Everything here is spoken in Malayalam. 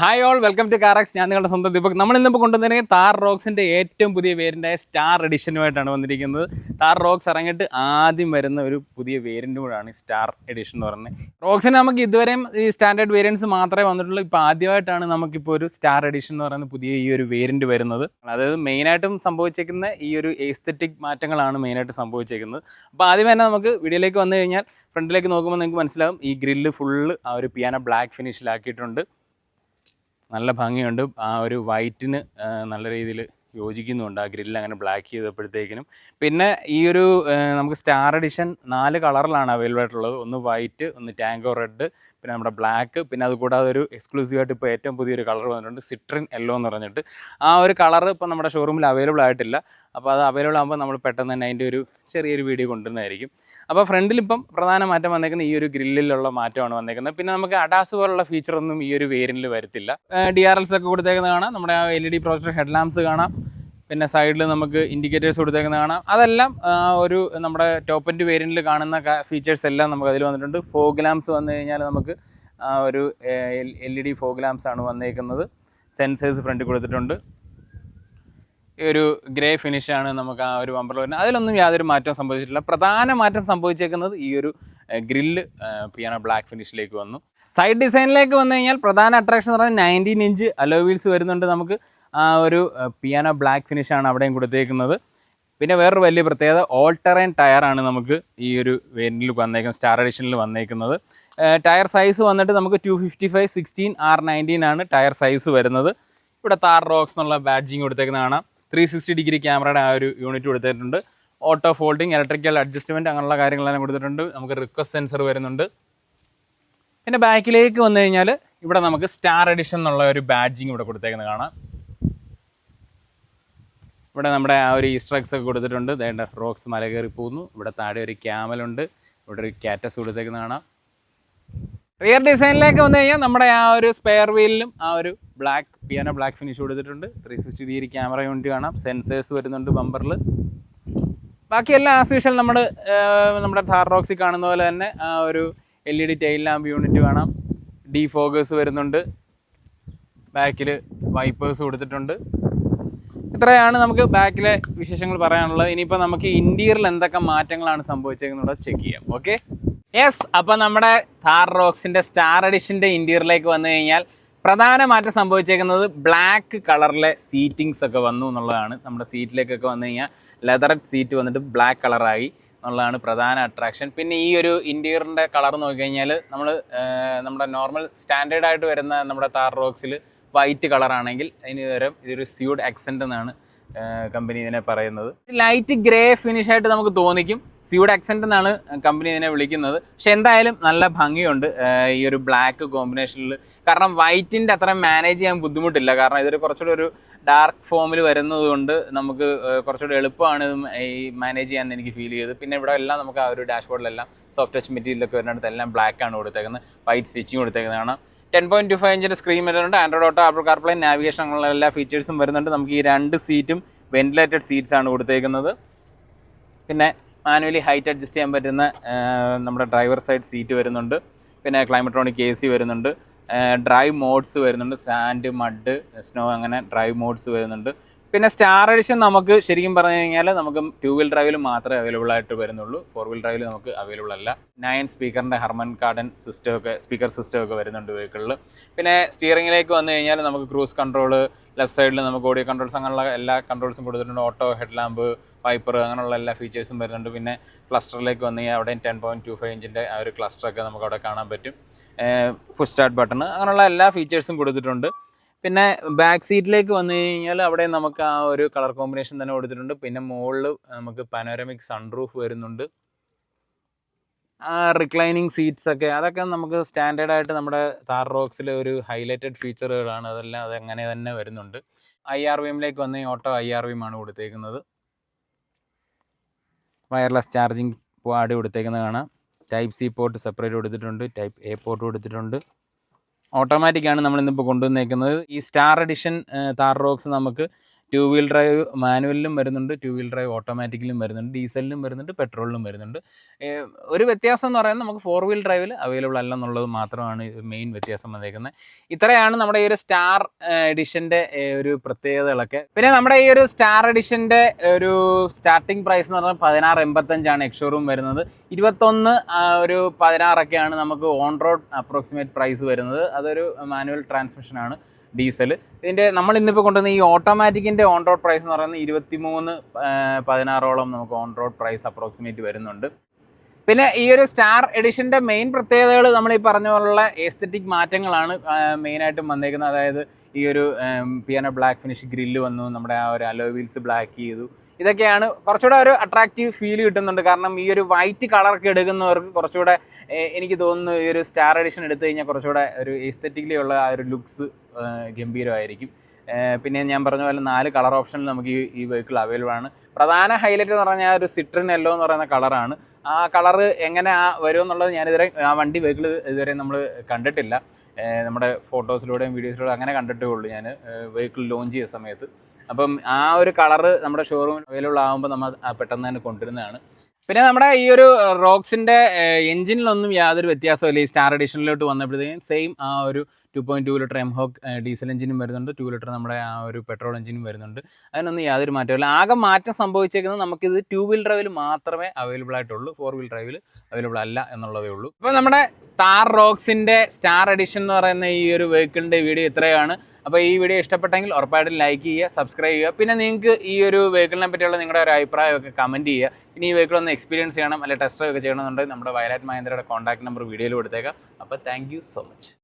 Hi all welcome to Carax ഞാൻ നിങ്ങളുടെ സ്വന്തം ദീപക്. നമ്മൾ ഇന്നിപ്പോൾ കൊണ്ടുവന്നിരിക്കുന്നത് താർ റോക്സിന്റെ ഏറ്റവും പുതിയ വേരിന്റെ സ്റ്റാർ എഡിഷനുമായിട്ടാണ് വന്നിരിക്കുന്നത്. താർ റോക്സ് ഇറങ്ങിയിട്ട് ആദ്യം വരുന്ന ഒരു പുതിയ വേരിന്റെ കൂടാണ് സ്റ്റാർ എഡിഷൻ എന്ന് പറയുന്നത്. റോക്സിന് നമുക്ക് ഇതുവരെയും ഈ സ്റ്റാൻഡേർഡ് വേരിയൻസ് മാത്രമേ വന്നിട്ടുള്ളൂ. ഇപ്പോൾ ആദ്യമായിട്ടാണ് നമുക്കിപ്പോൾ ഒരു സ്റ്റാർ എഡിഷൻ എന്ന് പറയുന്ന പുതിയ ഈ ഒരു വേരിന്റ് വരുന്നത്. അതായത് മെയിനായിട്ടും സംഭവിച്ചേക്കുന്ന ഈ ഒരു എസ്തറ്റിക് മാറ്റങ്ങളാണ് മെയിനായിട്ട് സംഭവിച്ചേക്കുന്നത്. അപ്പോൾ ആദ്യം തന്നെ നമുക്ക് വീഡിയോയിലേക്ക് വന്നു കഴിഞ്ഞാൽ ഫ്രണ്ടിലേക്ക് നോക്കുമ്പോൾ നിങ്ങൾക്ക് മനസ്സിലാകും. ഈ ഗ്രില്ല് ഫുള്ള് ആ ഒരു പിയാന ബ്ലാക്ക് ഫിനിഷിലാക്കിയിട്ടുണ്ട് നല്ല ഭംഗിയുണ്ട്. ആ ഒരു വൈറ്റിന് നല്ല രീതിയിൽ യോജിക്കുന്നുണ്ട്. ആ ഗ്രില്ല് അങ്ങനെ ബ്ലാക്ക് ചെയ്തപ്പോഴത്തേക്കിനും. പിന്നെ ഈ ഒരു നമുക്ക് സ്റ്റാർ എഡിഷൻ നാല് കളറിലാണ് അവൈലബിൾ ആയിട്ടുള്ളത്. ഒന്ന് വൈറ്റ് ഒന്ന് ടാങ്കോ റെഡ് പിന്നെ നമ്മുടെ ബ്ലാക്ക് പിന്നെ അതുകൂടാതെ ഒരു എക്സ്ക്ലൂസീവായിട്ട് ഇപ്പോൾ ഏറ്റവും പുതിയൊരു കളർ വന്നിട്ടുണ്ട് സിട്രിൻ യെല്ലോ എന്ന് പറഞ്ഞിട്ട്. ആ ഒരു കളർ ഇപ്പോൾ നമ്മുടെ ഷോറൂമിൽ അവൈലബിൾ ആയിട്ടില്ല. അപ്പോൾ അത് അവൈലബിൾ ആകുമ്പോൾ നമ്മൾ പെട്ടെന്ന് തന്നെ അതിന്റെ ഒരു ചെറിയൊരു വീഡിയോ കൊണ്ടുവരുന്നതായിരിക്കും. അപ്പോൾ ഫ്രണ്ടിൽ ഇപ്പം പ്രധാന മാറ്റം വന്നേക്കുന്നത് ഈ ഒരു ഗ്രില്ലിലുള്ള മാറ്റമാണ് വന്നേക്കുന്നത്. പിന്നെ നമുക്ക് അഡാസ് പോലുള്ള ഫീച്ചറൊന്നും ഈ ഒരു വേരിയന്റിൽ വരത്തില്ല. ഡി ആർ എൽസ് ഒക്കെ കൊടുത്തേക്കുന്നത് കാണാം നമ്മുടെ ആ L E D projector head lamps കാണാം. പിന്നെ സൈഡിൽ നമുക്ക് ഇൻഡിക്കേറ്റേഴ്സ് കൊടുത്തേക്കുന്ന കാണാം. അതെല്ലാം ഒരു നമ്മുടെ ടോപ്പ് എൻഡ് വേരിയന്റിൽ കാണുന്ന ഫീച്ചേഴ്സ് എല്ലാം നമുക്ക് അതിൽ വന്നിട്ടുണ്ട്. ഫോഗ് ലാംസ് വന്നു കഴിഞ്ഞാൽ നമുക്ക് ഒരു L E D fog lamps ആണ് വന്നേക്കുന്നത്. സെൻസേഴ്സ് ഫ്രണ്ടിൽ കൊടുത്തിട്ടുണ്ട്. ഒരു ഗ്രേ ഫിനിഷാണ് നമുക്ക് ആ ഒരു ബമ്പറിൽ വരുന്നത്. അതിലൊന്നും യാതൊരു മാറ്റവും സംഭവിച്ചിട്ടില്ല. പ്രധാന മാറ്റം സംഭവിച്ചേക്കുന്നത് ഈ ഒരു ഗ്രില്ല് പിയാനോ ബ്ലാക്ക് ഫിനിഷിലേക്ക് വന്നു. സൈഡ് ഡിസൈനിലേക്ക് വന്നു കഴിഞ്ഞാൽ പ്രധാന അട്രാക്ഷൻ എന്ന് പറഞ്ഞാൽ നയന്റീൻ ഇഞ്ച് അലോ വീൽസ് വരുന്നുണ്ട് നമുക്ക്. ആ ഒരു പിയാനോ ബ്ലാക്ക് ഫിനിഷാണ് അവിടെയും കൊടുത്തേക്കുന്നത്. പിന്നെ വേറൊരു വലിയ പ്രത്യേകത ഓൾ ടെറൈൻ ടയറാണ് നമുക്ക് ഈ ഒരു വേരിയന്റിൽ വന്നേക്കുന്നത് സ്റ്റാർ എഡിഷനിൽ വന്നേക്കുന്നത്. ടയർ സൈസ് വന്നിട്ട് നമുക്ക് two fifty five sixteen R nineteen ആണ് ടയർ സൈസ് വരുന്നത്. ഇവിടെ താർ റോക്സ് എന്നുള്ള ബാഡ്ജിങ് കൊടുത്തേക്കുന്ന കാണാം. ത്രീ സിക്സ്റ്റി ഡിഗ്രി ക്യാമറയുടെ ആ ഒരു യൂണിറ്റ് കൊടുത്തിട്ടുണ്ട്. ഓട്ടോ ഫോൾഡിങ് ഇലക്ട്രിക്കൽ അഡ്ജസ്റ്റ്മെന്റ് അങ്ങനെയുള്ള കാര്യങ്ങളെല്ലാം കൊടുത്തിട്ടുണ്ട്. നമുക്ക് റിക്വസ്റ്റ് സെൻസർ വരുന്നുണ്ട്. പിന്നെ ബാക്കിലേക്ക് വന്നു കഴിഞ്ഞാൽ ഇവിടെ നമുക്ക് സ്റ്റാർ എഡിഷൻ എന്നുള്ള ഒരു ബാഡ്ജിങ് ഇവിടെ കൊടുത്തേക്കുന്നത് കാണാം. ഇവിടെ നമ്മുടെ ആ ഒരു ഈസ്റ്റർ ഒക്കെ കൊടുത്തിട്ടുണ്ട്. ദേണ്ട റോക്സ് മല കയറി പോകുന്നു. ഇവിടെ താഴെ ഒരു ക്യാമലുണ്ട് ഇവിടെ ഒരു കാറ്റസ് കൊടുത്തേക്കുന്ന കാണാം. റിയർ ഡിസൈനിലേക്ക് വന്നു കഴിഞ്ഞാൽ നമ്മുടെ ആ ഒരു സ്പെയർ വീലിലും ആ ഒരു ബ്ലാക്ക് പിയാനോ ബ്ലാക്ക് ഫിനിഷ് കൊടുത്തിട്ടുണ്ട്. Three sixty degree camera unit കാണാം. സെൻസേഴ്സ് വരുന്നുണ്ട് ബമ്പറിൽ ബാക്കിയെല്ലാം ആസ് യൂഷ്വൽ നമ്മൾ നമ്മുടെ ഥാർ റോക്സിൽ കാണുന്ന പോലെ തന്നെ ആ ഒരു L E D tail lamp unit കാണാം. ഡി ഫോഗേഴ്സ് വരുന്നുണ്ട്. ബാക്കിൽ വൈപ്പേഴ്സ് കൊടുത്തിട്ടുണ്ട്. ഇത്രയാണ് നമുക്ക് ബാക്കിലെ വിശേഷങ്ങൾ പറയാനുള്ളത്. ഇനിയിപ്പോൾ നമുക്ക് ഇന്റീരിയറിൽ എന്തൊക്കെ മാറ്റങ്ങളാണ് സംഭവിച്ചതെന്നുള്ളത് ചെക്ക് ചെയ്യാം. ഓക്കെ യെസ് അപ്പോൾ നമ്മുടെ താർ റോക്സിന്റെ സ്റ്റാർ എഡിഷന്റെ ഇന്റീരിയറിലേക്ക് വന്നു കഴിഞ്ഞാൽ പ്രധാന മാറ്റം സംഭവിച്ചേക്കുന്നത് ബ്ലാക്ക് കളറിലെ സീറ്റിങ്സ് ഒക്കെ വന്നു എന്നുള്ളതാണ്. നമ്മുടെ സീറ്റിലേക്കൊക്കെ വന്നു കഴിഞ്ഞാൽ ലെതർ സീറ്റ് വന്നിട്ട് ബ്ലാക്ക് കളറായി എന്നുള്ളതാണ് പ്രധാന അട്രാക്ഷൻ പിന്നെ ഈ ഒരു ഇന്റീരിയറിന്റെ കളർ നോക്കിക്കഴിഞ്ഞാൽ നമ്മൾ നമ്മുടെ നോർമൽ സ്റ്റാൻഡേർഡായിട്ട് വരുന്ന നമ്മുടെ താർ റോക്സിൽ വൈറ്റ് കളറാണെങ്കിൽ അതിന് പകരം ഇതൊരു സ്യൂഡ് അക്സെന്റ് എന്നാണ് കമ്പനി ഇതിനെ പറയുന്നത്. ലൈറ്റ് ഗ്രേ ഫിനിഷ് ആയിട്ട് നമുക്ക് തോന്നിക്കും. സ്യൂഡ് അക്സെന്റ് എന്നാണ് കമ്പനി ഇതിനെ വിളിക്കുന്നത്. പക്ഷെ എന്തായാലും നല്ല ഭംഗിയുണ്ട് ഈ ഒരു ബ്ലാക്ക് കോമ്പിനേഷനിൽ കാരണം വൈറ്റിന്റെ അത്ര മാനേജ് ചെയ്യാൻ ബുദ്ധിമുട്ടില്ല. കാരണം ഇതൊരു കുറച്ചുകൂടി ഒരു ഡാർക്ക് ഫോമിൽ വരുന്നത് കൊണ്ട് നമുക്ക് കുറച്ചുകൂടി എളുപ്പമാണ് ഇത് ഈ മാനേജ് ചെയ്യാൻ എനിക്ക് ഫീൽ ചെയ്തത്. പിന്നെ ഇവിടെ എല്ലാം നമുക്ക് ആ ഒരു ഡാഷ്ബോർഡിലെല്ലാം സോഫ്റ്റ് ടച്ച് മെറ്റീരിയലൊക്കെ വരുന്നിടത്ത് എല്ലാം ബ്ലാക്ക് ആണ് കൊടുത്തേക്കുന്നത്. വൈറ്റ് സ്റ്റിച്ചിങ് കൊടുത്തേക്കുന്നതാണ്. ടെൻ പോയിന്റ് ടു ഫൈവ് ഇഞ്ചിന്റെ സ്ക്രീൻ വരുന്നുണ്ട്. Android auto Apple carplay navigation അങ്ങനെയുള്ള എല്ലാ ഫീച്ചേഴ്സും വരുന്നുണ്ട്. നമുക്ക് ഈ രണ്ട് സീറ്റും വെന്റിലേറ്റഡ് സീറ്റ്സ് ആണ് കൊടുത്തേക്കുന്നത്. പിന്നെ മാനുവലി ഹൈറ്റ് അഡ്ജസ്റ്റ് ചെയ്യാൻ പറ്റുന്ന നമ്മുടെ ഡ്രൈവർ സൈഡ് സീറ്റ് വരുന്നുണ്ട്. പിന്നെ ക്ലൈമട്രോണിക് എ സി വരുന്നുണ്ട്. ഡ്രൈവ് മോഡ്സ് വരുന്നുണ്ട്. സാൻഡ് മഡ് സ്നോ അങ്ങനെ ഡ്രൈവ് മോഡ്സ് വരുന്നുണ്ട്. പിന്നെ സ്റ്റാർ എഡിഷൻ നമുക്ക് ശരിക്കും പറഞ്ഞു കഴിഞ്ഞാൽ നമുക്ക് ടു വീൽ ഡ്രൈവിൽ മാത്രമേ അവൈലബിൾ ആയിട്ട് വരുന്നുള്ളൂ. ഫോർ വീൽ ഡ്രൈവിൽ നമുക്ക് അവൈലബിൾ അല്ല. നയൻ സ്പീക്കറിന്റെ ഹർമൻ കാർഡൻ സിസ്റ്റം ഒക്കെ സ്പീക്കർ സിസ്റ്റം ഒക്കെ വരുന്നുണ്ട് വെഹിക്കിളിൽ പിന്നെ സ്റ്റിയറിംഗിലേക്ക് വന്നു കഴിഞ്ഞാൽ നമുക്ക് ക്രൂസ് കൺട്രോൾ ലെഫ്റ്റ് സൈഡിൽ നമുക്ക് ഓഡിയോ കൺട്രോൾസ് അങ്ങനെയുള്ള എല്ലാ കൺട്രോൾസും കൊടുത്തിട്ടുണ്ട്. ഓട്ടോ ഹെഡ് ലാമ്പ് വൈപ്പർ അങ്ങനെയുള്ള എല്ലാ ഫീച്ചേഴ്സും വരുന്നുണ്ട്. പിന്നെ ക്ലസ്റ്ററിലേക്ക് വന്നു കഴിഞ്ഞാൽ അവിടെ ടെൻ പോയിന്റ് ടു ഫൈവ് ഇഞ്ചിന്റെ ആ ഒരു ക്ലസ്റ്ററൊക്കെ നമുക്ക് അവിടെ കാണാൻ പറ്റും. പുഷ് സ്റ്റാർട്ട് ബട്ടൺ അങ്ങനെയുള്ള എല്ലാ ഫീച്ചേഴ്സും കൊടുത്തിട്ടുണ്ട്. പിന്നെ ബാക്ക് സീറ്റിലേക്ക് വന്നു കഴിഞ്ഞാൽ അവിടെ നമുക്ക് ആ ഒരു കളർ കോമ്പിനേഷൻ തന്നെ കൊടുത്തിട്ടുണ്ട്. പിന്നെ മുകളിൽ നമുക്ക് പനോരമിക് സൺറൂഫ് വരുന്നുണ്ട്. റിക്ലൈനിങ് സീറ്റ്സ് ഒക്കെ അതൊക്കെ നമുക്ക് സ്റ്റാൻഡേർഡ് ആയിട്ട് നമ്മുടെ താർ റോക്സിൽ ഒരു ഹൈലൈറ്റഡ് ഫീച്ചറുകളാണ് അതെല്ലാം അങ്ങനെ തന്നെ വരുന്നുണ്ട്. ഐ ആർ വി എമ്മിലേക്ക് വന്ന് ഓട്ടോ ഐ ആർ വി ആണ് കൊടുത്തേക്കുന്നത്. വയർലെസ് ചാർജിങ് പാഡ് കൊടുത്തേക്കുന്നത് കാണാം ടൈപ്പ് സി പോർട്ട് സെപ്പറേറ്റ് കൊടുത്തിട്ടുണ്ട്. ടൈപ്പ് എ പോർട്ട് കൊടുത്തിട്ടുണ്ട്. ഓട്ടോമാറ്റിക് ആണ് നമ്മൾ ഇന്നിപ്പോൾ കൊണ്ടുവന്നേക്കുന്നത്. ഈ സ്റ്റാർ എഡിഷൻ താർ റോക്സ് നമുക്ക് ടു വീൽ ഡ്രൈവ് മാനുവലിലും വരുന്നുണ്ട് ടു വീൽ ഡ്രൈവ് ഓട്ടോമാറ്റിക്കിലും വരുന്നുണ്ട് ഡീസലിലും വരുന്നുണ്ട് പെട്രോളിലും വരുന്നുണ്ട്. ഒരു വ്യത്യാസം എന്ന് പറയുന്നത് നമുക്ക് ഫോർ വീൽ ഡ്രൈവിൽ അവൈലബിൾ അല്ല എന്നുള്ളത് മാത്രമാണ് മെയിൻ വ്യത്യാസം വന്നേക്കുന്നത്. ഇത്രയാണ് നമ്മുടെ ഈ ഒരു സ്റ്റാർ എഡിഷന്റെ ഒരു പ്രത്യേകതകളൊക്കെ. പിന്നെ നമ്മുടെ ഈ ഒരു സ്റ്റാർ എഡിഷന്റെ ഒരു സ്റ്റാർട്ടിംഗ് പ്രൈസ് എന്ന് പറഞ്ഞാൽ പതിനാറ് എൺപത്തഞ്ചാണ് എക്സ്ഷോറൂം വരുന്നത്. ഇരുപത്തൊന്ന് ഒരു പതിനാറൊക്കെയാണ് നമുക്ക് ഓൺ റോഡ് അപ്രോക്സിമേറ്റ് പ്രൈസ് വരുന്നത്. അതൊരു മാനുവൽ ട്രാൻസ്മിഷനാണ് ഡീസൽ ഇതിന്റെ നമ്മൾ ഇന്നിപ്പോൾ കൊണ്ടുവന്ന ഈ ഓട്ടോമാറ്റിക്കിന്റെ ഓൺ റോഡ് പ്രൈസ് എന്ന് പറയുന്നത് ഇരുപത്തി മൂന്ന് പതിനാറോളം നമുക്ക് ഓൺ റോഡ് പ്രൈസ് അപ്രോക്സിമേറ്റ് വരുന്നുണ്ട്. പിന്നെ ഈ ഒരു സ്റ്റാർ എഡിഷന്റെ മെയിൻ പ്രത്യേകതകൾ നമ്മൾ ഈ പറഞ്ഞ പോലുള്ള എസ്തറ്റിക് മാറ്റങ്ങളാണ് മെയിനായിട്ടും വന്നേക്കുന്നത്. അതായത് ഈ ഒരു പിയാനോ ബ്ലാക്ക് ഫിനിഷ് ഗ്രില്ല് വന്നു നമ്മുടെ ആ ഒരു അലോ വീൽസ് ബ്ലാക്ക് ചെയ്തു. ഇതൊക്കെയാണ് കുറച്ചുകൂടെ ഒരു അട്രാക്റ്റീവ് ഫീൽ കിട്ടുന്നുണ്ട്. കാരണം ഈ ഒരു വൈറ്റ് കളറൊക്കെ എടുക്കുന്നവർക്ക് കുറച്ചുകൂടെ എനിക്ക് തോന്നുന്നു ഈ ഒരു സ്റ്റാർ എഡിഷൻ എടുത്തു കഴിഞ്ഞാൽ കുറച്ചുകൂടെ ഒരു എസ്തറ്റിക്കലി ഉള്ള ആ ഒരു ലുക്സ് ഗംഭീരമായിരിക്കും. പിന്നെ ഞാൻ പറഞ്ഞ പോലെ നാല് കളർ ഓപ്ഷനിൽ നമുക്ക് ഈ ഈ വെഹിക്കിൾ അവൈലബിൾ ആണ്. പ്രധാന ഹൈലൈറ്റ് എന്ന് പറഞ്ഞാൽ ഒരു സിട്രിൻ എല്ലോ എന്ന് പറയുന്ന കളറാണ് ആ കളർ എങ്ങനെ ആ വരും എന്നുള്ളത് ഞാനിതുവരെ ആ വണ്ടി വെഹിക്കിൾ ഇതുവരെ നമ്മൾ കണ്ടിട്ടില്ല. നമ്മുടെ ഫോട്ടോസിലൂടെയും വീഡിയോസിലൂടെ അങ്ങനെ കണ്ടിട്ടേ ഉള്ളൂ ഞാൻ വെഹിക്കിൾ ലോഞ്ച് ചെയ്ത സമയത്ത്. അപ്പം ആ ഒരു കളറ് നമ്മുടെ ഷോറൂമിൽ അവൈലബിൾ ആകുമ്പോൾ നമ്മൾ പെട്ടെന്ന് തന്നെ കൊണ്ടുവരുന്നതാണ്. പിന്നെ നമ്മുടെ ഈ ഒരു റോക്സിന്റെ എഞ്ചിനിലൊന്നും യാതൊരു വ്യത്യാസമില്ല ഈ സ്റ്റാർ എഡിഷനിലോട്ട് വന്നപ്പോഴത്തേക്കും സെയിം ആ ഒരു two point two litre M hawk diesel എഞ്ചിനും വരുന്നുണ്ട്. ടു ലിറ്റർ നമ്മുടെ ആ ഒരു പെട്രോൾ എഞ്ചിനും വരുന്നുണ്ട്. അതിനൊന്നും യാതൊരു മാറ്റമില്ല ആകെ മാറ്റം സംഭവിച്ചേക്കുന്നത് നമുക്കിത് ടു വീൽ ഡ്രൈവിൽ മാത്രമേ അവൈലബിൾ ആയിട്ടുള്ളൂ. ഫോർ വീൽ ഡ്രൈവിൽ അവൈലബിൾ അല്ല എന്നുള്ളതേ ഉള്ളൂ. അപ്പോൾ നമ്മുടെ സ്റ്റാർ റോക്സിന്റെ സ്റ്റാർ എഡിഷൻ എന്ന് പറയുന്ന ഈ ഒരു വെഹിക്കിളിന്റെ വീഡിയോ ഇത്രയാണ്. അപ്പോൾ ഈ വീഡിയോ ഇഷ്ടപ്പെട്ടെങ്കിൽ ഉറപ്പായിട്ടും ലൈക്ക് ചെയ്യുക സബ്സ്ക്രൈബ് ചെയ്യുക. പിന്നെ നിങ്ങൾക്ക് ഈ ഒരു വെഹിക്കിളിനെ പറ്റിയുള്ള നിങ്ങളുടെ ഒരു അഭിപ്രായമൊക്കെ കമന്റ് ചെയ്യുക. ഇനി ഈ വെഹിക്കിൾ ഒന്ന് എക്സ്പീരിയൻസ് ചെയ്യണം അല്ലെങ്കിൽ ടെസ്റ്റ് ഒക്കെ ചെയ്യണമെന്നുണ്ടെങ്കിൽ നമ്മുടെ വയലാറ്റ് മഹേന്ദ്രയുടെ കോൺടാക്ട് നമ്പർ വീഡിയോയിൽ കൊടുത്തേക്കാം. അപ്പോൾ താങ്ക് സോ മച്ച്